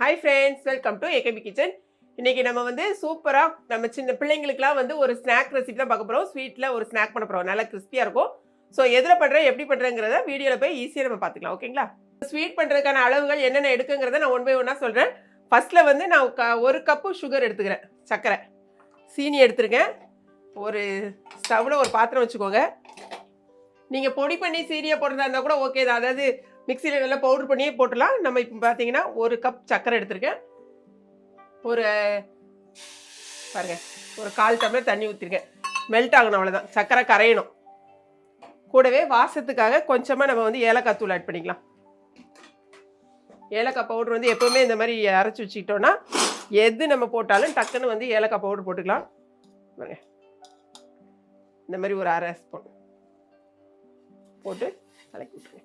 Hi friends welcome to AKP kitchen இன்றைக்கி நம்ம வந்து சூப்பராக நம்ம சின்ன பிள்ளைங்களுக்குலாம் வந்து ஒரு ஸ்நாக் ரெசிபி தான் பார்க்க போகிறோம் ஸ்வீட்டில் ஒரு ஸ்நாக் பண்ண போகிறோம் நல்லா கிறிஸ்பியாக இருக்கும். ஸோ எதில் பண்ணுறேன் எப்படி பண்ணுறேங்கிறத வீடியோவில் போய் ஈஸியாக நம்ம பார்த்துக்கலாம் ஓகேங்களா ஸ்வீட் பண்ணுறதுக்கான அளவுகள் என்னென்ன எடுக்குங்கிறத நான் ஒன் பை ஒன்னாக சொல்கிறேன் ஃபஸ்ட்டில் வந்து நான் க- ஒரு கப்பு சுகர் எடுத்துக்கிறேன் சர்க்கரை. சீனி எடுத்துருக்கேன். ஒரு ஸ்டவ்வில் ஒரு பாத்திரம் வச்சுக்கோங்க. நீங்கள் பொடி பண்ணி சீனியை போடுறதா இருந்தால் கூட ஓகே தான். அதாவது மிக்சியில் நல்லா பவுடர் பண்ணியே போட்டுடலாம். நம்ம இப்போ பார்த்தீங்கன்னா ஒரு கப் சர்க்கரை எடுத்திருக்கேன். ஒரு பாருங்க ஒரு கால் டம்ளர் தண்ணி ஊற்றிருக்கேன் மெல்ட் ஆகணும் அவ்வளோதான் சர்க்கரை கரையணும். கூடவே வாசத்துக்காக கொஞ்சமாக நம்ம வந்து ஏலக்காய் தூள் ஆட் பண்ணிக்கலாம். ஏலக்காய் பவுடர் வந்து எப்போவுமே இந்த மாதிரி அரைச்சி வச்சுக்கிட்டோன்னா எது நம்ம போட்டாலும் டக்குன்னு வந்து ஏலக்காய் பவுடர் போட்டுக்கலாம். பாருங்க. இந்த மாதிரி ஒரு அரை ஸ்பூன் போட்டு கலக்கி விட்டுருங்க.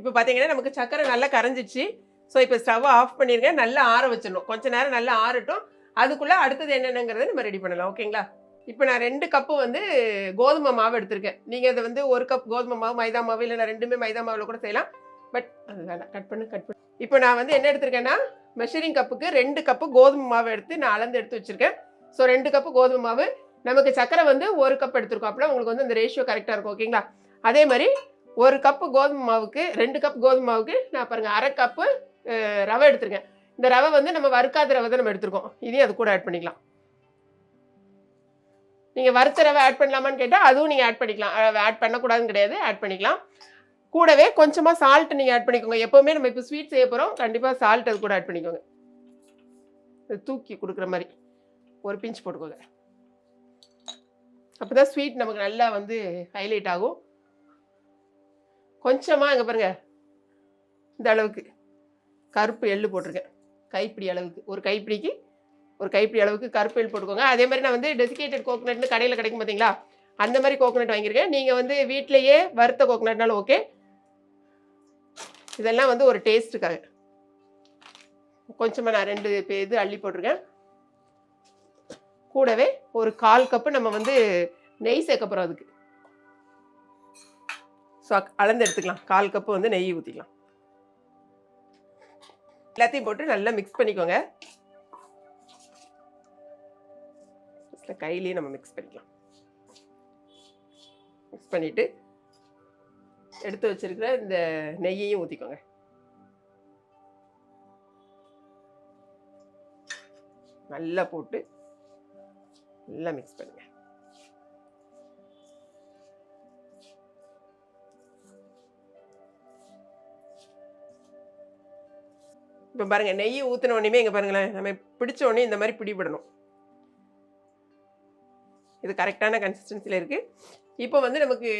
இப்போ பார்த்தீங்கன்னா நமக்கு சக்கரை நல்லா கரைஞ்சிச்சு. ஸோ இப்போ ஸ்டவ்வை ஆஃப் பண்ணிருங்க. நல்லா ஆற வச்சிடணும். கொஞ்ச நேரம் நல்லா ஆறட்டும். அதுக்குள்ளே அடுத்தது என்னென்னங்கிறத நம்ம ரெடி பண்ணலாம். ஓகேங்களா இப்போ நான் ரெண்டு கப்பு வந்து கோதுமை மாவு எடுத்திருக்கேன். நீங்கள் அதை வந்து ஒரு கப் கோதுமை மாவு மைதா மாவு இல்லை நான் ரெண்டுமே மைதா மாவில் கூட செய்யலாம். பட் அது வேணாம். கட் பண்ணு கட் பண்ணு. இப்போ நான் வந்து என்ன எடுத்திருக்கேன்னா மெஷரிங் கப்புக்கு ரெண்டு கப்பு கோதுமை மாவு எடுத்து நான் அளந்து எடுத்து வச்சுருக்கேன். ஸோ ரெண்டு கப்பு கோதுமை மாவு. நமக்கு சக்கரை வந்து ஒரு கப் எடுத்திருக்கோம் அப்படின்னா உங்களுக்கு வந்து அந்த ரேஷியோ கரெக்டாக இருக்கும். ஓகேங்களா அதே மாதிரி ஒரு கப்பு கோதுமை மாவுக்கு ரெண்டு கப் கோதுமை மாவுக்கு நான் பாருங்கள் அரை கப்பு ரவை எடுத்துருக்கேன். இந்த ரவை வந்து நம்ம வறுக்காத ரவை தான் நம்ம எடுத்துருக்கோம். இதையும் அது கூட ஆட் பண்ணிக்கலாம். நீங்கள் வறுத்த ரவை ஆட் பண்ணலாமான்னு கேட்டால் அதுவும் நீங்கள் ஆட் பண்ணிக்கலாம். ஆட் பண்ணக்கூடாதுன்னு கிடையாது ஆட் பண்ணிக்கலாம். கூடவே கொஞ்சமாக சால்ட் நீங்கள் ஆட் பண்ணிக்கோங்க. எப்போவுமே நம்ம இப்போ ஸ்வீட் செய்ய போகிறோம் கண்டிப்பாக சால்ட் அது கூட ஆட் பண்ணிக்கோங்க. தூக்கி கொடுக்குற மாதிரி. ஒரு பிஞ்ச் போட்டுக்கோங்க. அப்போ தான் ஸ்வீட் நமக்கு நல்லா வந்து ஹைலைட் ஆகும். கொஞ்சமாக இங்கே பாருங்க. இந்த அளவுக்கு. கருப்பு எள்ளு போட்டிருக்கேன். கைப்பிடி அளவுக்கு. ஒரு கைப்பிடிக்கு ஒரு கைப்பிடி அளவுக்கு கருப்பு எள் போட்டுக்கோங்க. அதே மாதிரி நான் வந்து டெசிகேட்டட் கோகோனட்னு கடையில் கிடைக்கும் பார்த்தீங்களா அந்த மாதிரி கோகோனட் வாங்கியிருக்கேன். நீங்கள் வந்து வீட்டிலேயே வறுத்த கோகோனட்னாலும் ஓகே இதெல்லாம் வந்து ஒரு டேஸ்ட்டுக்காக கொஞ்சமாக நான் ரெண்டு பே- இது அள்ளி போட்டிருக்கேன். கூடவே ஒரு கால் கப்பு நம்ம வந்து நெய் சேர்க்க போகிறோம் அதுக்கு. ஸோ அளந்து எடுத்துக்கலாம் கால் கப்பு வந்து நெய் ஊற்றிக்கலாம் எல்லாத்தையும் போட்டு நல்லா மிக்ஸ் பண்ணிக்கோங்க. கையிலேயே நம்ம மிக்ஸ் பண்ணிக்கலாம். மிக்ஸ் பண்ணிட்டு எடுத்து வச்சிருக்கிற இந்த நெய்யையும் ஊற்றிக்கோங்க நல்லா போட்டு நல்லா மிக்ஸ் பண்ணுங்கள் இப்போ பாருங்கள் நெய் ஊற்றின உடனே இங்கே பாருங்களேன் நம்ம பிடிச்ச உடனே இந்த மாதிரி பிடிபடணும். இது கரெக்டான கன்சிஸ்டன்சியில் இருக்குது இப்போ வந்து நமக்கு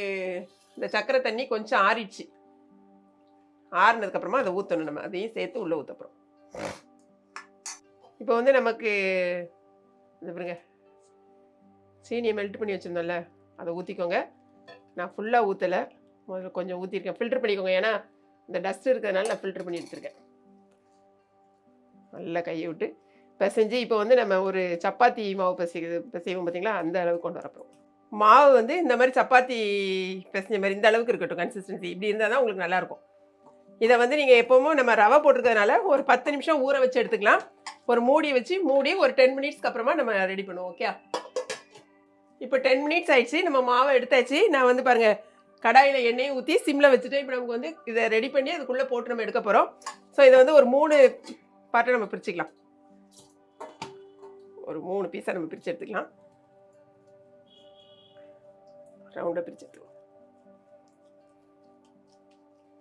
இந்த சக்கரை தண்ணி கொஞ்சம் ஆறிடுச்சு. ஆறுனதுக்கப்புறமா அதை ஊற்றணும் நம்ம. அதையும் சேர்த்து உள்ளே ஊற்றப்போகிறோம் இப்போ வந்து நமக்கு இது பாருங்க சீனியை மெல்ட் பண்ணி வச்சுருந்தோம்ல அதை ஊற்றிக்கோங்க நான் ஃபுல்லாக ஊற்றலை முதல்ல கொஞ்சம் ஊற்றிருக்கேன் ஃபில்டர் பண்ணிக்கோங்க. ஏன்னா இந்த டஸ்ட் இருக்கிறதுனால நான் ஃபில்டர் பண்ணி எடுத்திருக்கேன். நல்லா கையை விட்டு பிசைஞ்சு இப்போ வந்து நம்ம ஒரு சப்பாத்தி மாவு பிசைக்குது பிசைவோம் பார்த்தீங்களா அந்த அளவுக்கு கொண்டு வரப்போம். மாவு வந்து இந்த மாதிரி சப்பாத்தி பிசைஞ்ச மாதிரி இந்த அளவுக்கு இருக்கட்டும் கன்சிஸ்டன்சி இப்படி இருந்தால் தான் உங்களுக்கு நல்லாயிருக்கும் இதை வந்து நீங்கள் எப்போவும் நம்ம ரவை போட்டிருக்கிறதுனால ஒரு பத்து நிமிஷம் ஊற வச்சு எடுத்துக்கலாம். ஒரு மூடி வச்சு மூடி ஒரு டென் மினிட்ஸ்க்கு அப்புறமா நம்ம ரெடி பண்ணுவோம் ஓகே இப்போ டென் மினிட்ஸ் ஆயிடுச்சு நம்ம மாவை எடுத்தாச்சு. நான் வந்து பாருங்கள் கடாயில் எண்ணெயை ஊற்றி சிம்மில் வச்சுட்டு இப்போ நமக்கு வந்து இதை ரெடி பண்ணி அதுக்குள்ளே போட்டு நம்ம எடுக்க போகிறோம் ஸோ இதை வந்து ஒரு மூணு பார்ட்டை நம்ம பிரிச்சுக்கலாம். ஒரு மூணு பீஸாக நம்ம பிரித்து எடுத்துக்கலாம். ரவுண்டாக பிரித்து எடுத்துக்கலாம்.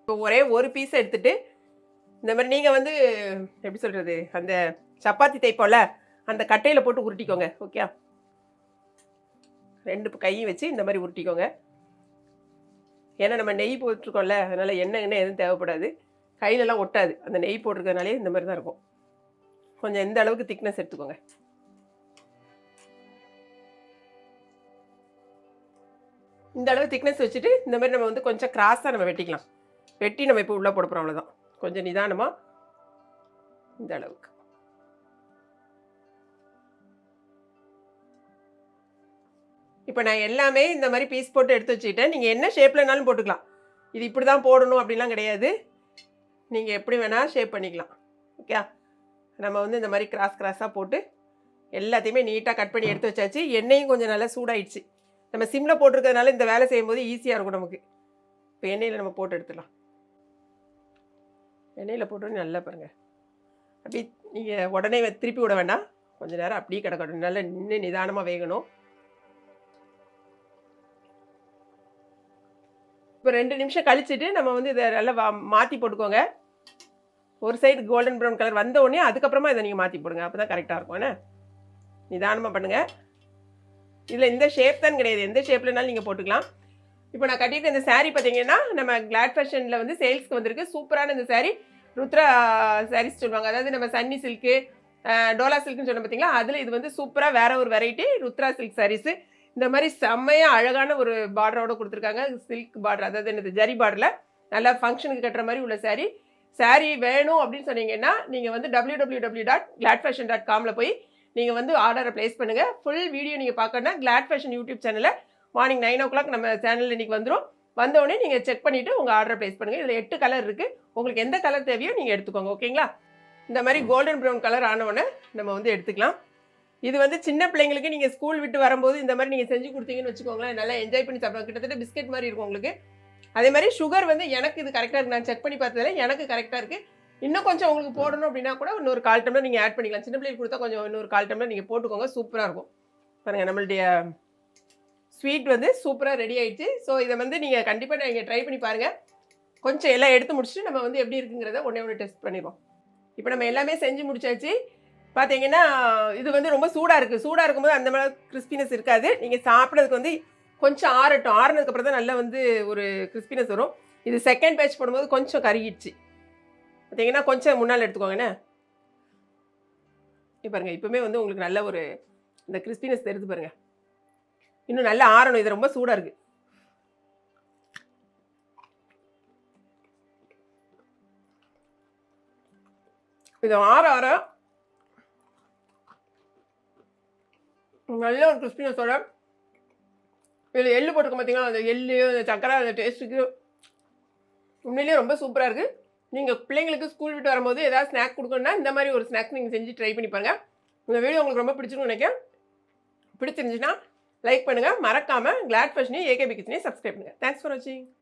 இப்போ ஒரே ஒரு பீஸ் எடுத்துகிட்டு இந்த மாதிரி நீங்கள் வந்து எப்படி சொல்கிறது அந்த சப்பாத்தி தைப்போம்ல அந்த கட்டையில் போட்டு உருட்டிக்கோங்க ஓகே ரெண்டு கையும் வச்சு இந்த மாதிரி உருட்டிக்கோங்க. ஏன்னா நம்ம நெய் போட்டிருக்கோம்ல அதனால் எண்ணெய் எண்ணெய் எதுவும் தேவைப்படாது. கையிலலாம் ஒட்டாது. அந்த நெய் போட்டிருக்கனாலே இந்த மாதிரி தான் இருக்கும். கொஞ்சம் எந்த அளவுக்கு திக்னஸ் எடுத்துக்கோங்க. இந்த அளவு திக்னஸ் வச்சுட்டு இந்த மாதிரி நம்ம வந்து கொஞ்சம் கிராஸாக நம்ம வெட்டிக்கலாம். வெட்டி நம்ம இப்போ உள்ளே போட போகிறோம் அவ்வளோதான் கொஞ்சம் நிதானமாக இந்த அளவுக்கு. இப்போ நான் எல்லாமே இந்த மாதிரி பீஸ் போட்டு எடுத்து வச்சுக்கிட்டேன். நீங்கள் என்ன ஷேப்லனாலும் போட்டுக்கலாம். இது இப்படி தான் போடணும் அப்படிலாம் கிடையாது. நீங்கள் எப்படி வேணால் ஷேப் பண்ணிக்கலாம். ஓகே நம்ம வந்து இந்த மாதிரி கிராஸ் கிராஸாக போட்டு எல்லாத்தையுமே நீட்டாக கட் பண்ணி எடுத்து வச்சாச்சு. எண்ணெயும் கொஞ்சம் நல்லா சூடாயிடுச்சு. நம்ம சிம்மில் போட்டிருக்கிறதுனால இந்த வேலை செய்யும்போது ஈஸியாக இருக்கும் நமக்கு. இப்போ எண்ணெயில் நம்ம போட்டு எடுத்துடலாம். எண்ணெயில் போட்டு நல்லா பாருங்கள் அப்படி நீங்கள் உடனே திருப்பி விட வேண்டாம். கொஞ்சம் நேரம் அப்படியே கிடக்கட்டும். நல்லா நின்று நிதானமாக வேகணும். இப்போ ரெண்டு நிமிஷம் கழிச்சுட்டு நம்ம வந்து இதை நல்லா வா- மாற்றி போட்டுக்கோங்க. ஒரு சைடு கோல்டன் ப்ரௌன் கலர் வந்த உடனே அதுக்கப்புறமா இதை நீங்கள் மாற்றி போடுங்க. அப்போ தான் கரெக்டாக இருக்கும். என்ன? நிதானமாக பண்ணுங்கள் இதில் இந்த ஷேப் தான் கிடையாது. எந்த ஷேப்லனாலும் நீங்கள் போட்டுக்கலாம். இப்போ நான் கட்டிட்டு இந்த சாரீ பார்த்தீங்கன்னா நம்ம கிளாட் ஃபேஷனில் வந்து சேல்ஸ்க்கு வந்திருக்கு. சூப்பரான இந்த சாரீ ருத்ரா சாரீஸ் சொல்லுவாங்க. அதாவது நம்ம சன்னி சில்க்கு டோலா சில்க்னு சொன்ன பார்த்தீங்களா? அதில் இது வந்து சூப்பராக வேற ஒரு வெரைட்டி ருத்ரா சில்க் சாரீஸு இந்த மாதிரி செம்மையாக அழகான ஒரு பார்டரோட கொடுத்துருக்காங்க. சில்க் பார்டர் அதாவது என்னது ஜரி பார்டரில் நல்லா ஃபங்க்ஷனுக்கு கட்டுற மாதிரி உள்ள சாரீ saree வேணும் அப்படின்னு சொன்னீங்கன்னா நீங்கள் வந்து W W W dot Glad Fashion dot காமில் போய் நீங்கள் வந்து ஆர்டரை ப்ளேஸ் பண்ணுங்கள் ஃபுல் வீடியோ நீங்கள் பார்க்கணுன்னா கிளாட் ஃபேஷன் யூடியூப் சேனலில் மார்னிங் நைன் ஓ கிளாக் நம்ம சேனலில் இன்றைக்கி வந்துடும் வந்தோடனே நீங்கள் செக் பண்ணிவிட்டு உங்கள் ஆர்டரை ப்ளேஸ் பண்ணுங்கள் இதில் எட்டு கலர் இருக்குது உங்களுக்கு எந்த கலர் தேவையோ நீங்கள் எடுத்துக்கோங்க ஓகேங்களா இந்த மாதிரி கோல்டன் ப்ரௌன் கலர் ஆனவுடனே நம்ம வந்து எடுத்துக்கலாம். இது வந்து சின்ன பிள்ளைங்களுக்கு நீங்கள் ஸ்கூல் விட்டு வரும்போது இந்த மாதிரி நீங்கள் செஞ்சு கொடுத்தீங்கன்னு வச்சுக்கோங்களேன் நல்லா என்ஜாய் பண்ணி சாப்பிடுவாங்க கிட்டத்தட்ட பிஸ்கெட் மாதிரி இருக்கும் உங்களுக்கு. அதே மாதிரி சுகர் வந்து எனக்கு இது கரெக்டாக இருக்குது நான் செக் பண்ணி பார்த்ததுல எனக்கு கரெக்டாக இருக்குது இன்னும் கொஞ்சம் உங்களுக்கு போடணும் அப்படின்னா கூட இன்னொரு கால் டம்ளர் நீங்கள் ஆட் பண்ணிக்கலாம். சின்ன பிள்ளைக்கு கொடுத்தா கொஞ்சம் இன்னொரு கால் டம்ளர் நீங்கள் போட்டுக்கோங்க. சூப்பராக இருக்கும். பாருங்கள் நம்மளுடைய ஸ்வீட் வந்து சூப்பராக ரெடி ஆகிடுச்சு ஸோ இதை வந்து நீங்கள் கண்டிப்பாக நீங்கள் ட்ரை பண்ணி பாருங்கள் கொஞ்சம் எல்லாம் எடுத்து முடிச்சுட்டு நம்ம வந்து எப்படி இருக்குங்கிறத ஒன்றே ஒன்று டெஸ்ட் பண்ணிடுவோம். இப்போ நம்ம எல்லாமே செஞ்சு முடிச்சாச்சு. பார்த்தீங்கன்னா இது வந்து ரொம்ப சூடாக இருக்குது சூடாக இருக்கும்போது அந்த மாதிரி கிறிஸ்பினஸ் இருக்காது. நீங்கள் சாப்பிட்றதுக்கு வந்து கொஞ்சம் ஆறட்டும். ஆறுனதுக்கப்புறம் தான் நல்லா வந்து ஒரு கிறிஸ்பினஸ் வரும். இது செகண்ட் பேட்ச் போடும்போது கொஞ்சம் கருகிடுச்சு. பார்த்தீங்கன்னா கொஞ்சம் முன்னால் எடுத்துக்கோங்கண்ணே இப்போ பாருங்க இப்போவுமே வந்து உங்களுக்கு நல்ல ஒரு இந்த கிறிஸ்பினஸ் தெரியுது பாருங்கள் இன்னும் நல்லா ஆறணும். இது ரொம்ப சூடாக இருக்குது இது ஆற ஆற. நல்ல ஒரு கிறிஸ்பினஸோட இதில் எள்ளு போட்டுக்க பார்த்தீங்கன்னா அந்த எள்ளு அந்த சக்கரை அந்த டேஸ்ட்டுக்கு உண்மையிலேயே ரொம்ப சூப்பராக இருக்குது நீங்கள் பிள்ளைங்களுக்கு ஸ்கூல் விட்டு வரும்போது ஏதாவது ஸ்நாக் கொடுக்கணுன்னா இந்த மாதிரி ஒரு ஸ்நாக்ஸ் நீங்கள் செஞ்சு ட்ரை பண்ணி பாருங்கள் இந்த வீடியோ உங்களுக்கு ரொம்ப பிடிச்சிருக்கும்னு நினைக்கிறேன். பிடிச்சிருந்துச்சுன்னா லைக் பண்ணுங்கள் மறக்காமல் கிளாட் ஃபேஷனையும் ஏகேபி கிச்சனையும் சப்ஸ்கிரைப் பண்ணுங்கள் தேங்க்ஸ் ஃபார் வாட்சிங்